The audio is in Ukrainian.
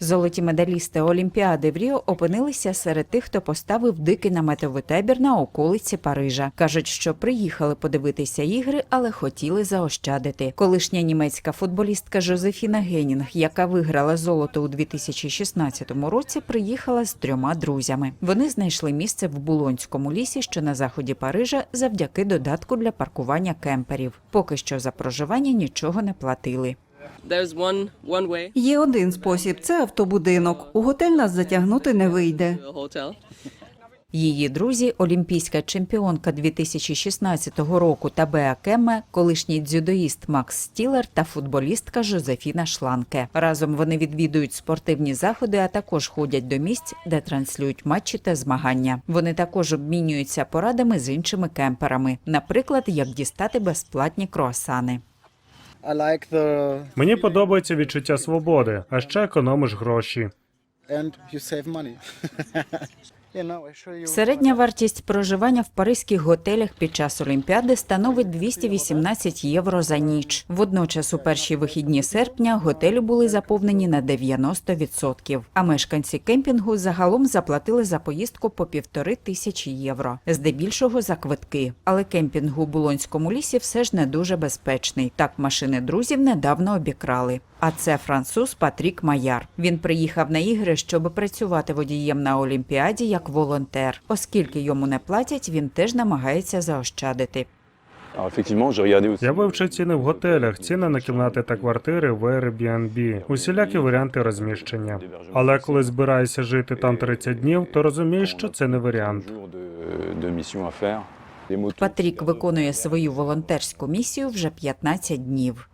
Золоті медалісти Олімпіади в Ріо опинилися серед тих, хто поставив дикий наметовий табір на околиці Парижа. кажуть, що приїхали подивитися ігри, але хотіли заощадити. Колишня німецька футболістка Жозефіна Генінг, яка виграла золото у 2016 році, приїхала з трьома друзями. Вони знайшли місце в Булонському лісі, що на заході Парижа, завдяки додатку для паркування кемперів. Поки що за проживання нічого не платили. There's one one Є один спосіб це автобудинок. У готель нас затягнути не вийде. Її друзі, олімпійська чемпіонка 2016 року Табеа Кемме, колишній дзюдоїст Макс Стілер та футболістка Жозефіна Шланке. Разом вони відвідують спортивні заходи, а також ходять до місць, де транслюють матчі та змагання. Вони також обмінюються порадами з іншими кемперами, наприклад, як дістати безплатні круасани. Мені подобається відчуття свободи, а ще економиш гроші. Середня вартість проживання в паризьких готелях під час Олімпіади становить 218 євро за ніч. Водночас, у перші вихідні серпня готелі були заповнені на 90%, а мешканці кемпінгу загалом заплатили за поїздку по півтори тисячі євро, здебільшого за квитки. Але кемпінг у Булонському лісі все ж не дуже безпечний. Так машини друзів недавно обікрали. А це француз Патрік Маяр. Він приїхав на ігри, щоб працювати водієм на Олімпіаді як волонтер. Оскільки йому не платять, він теж намагається заощадити. Я вивчив ціни в готелях, ціни на кімнати та квартири в Airbnb, усілякі варіанти розміщення. Але коли збираєшся жити там 30 днів, то розумієш, що це не варіант. Патрік виконує свою волонтерську місію вже 15 днів.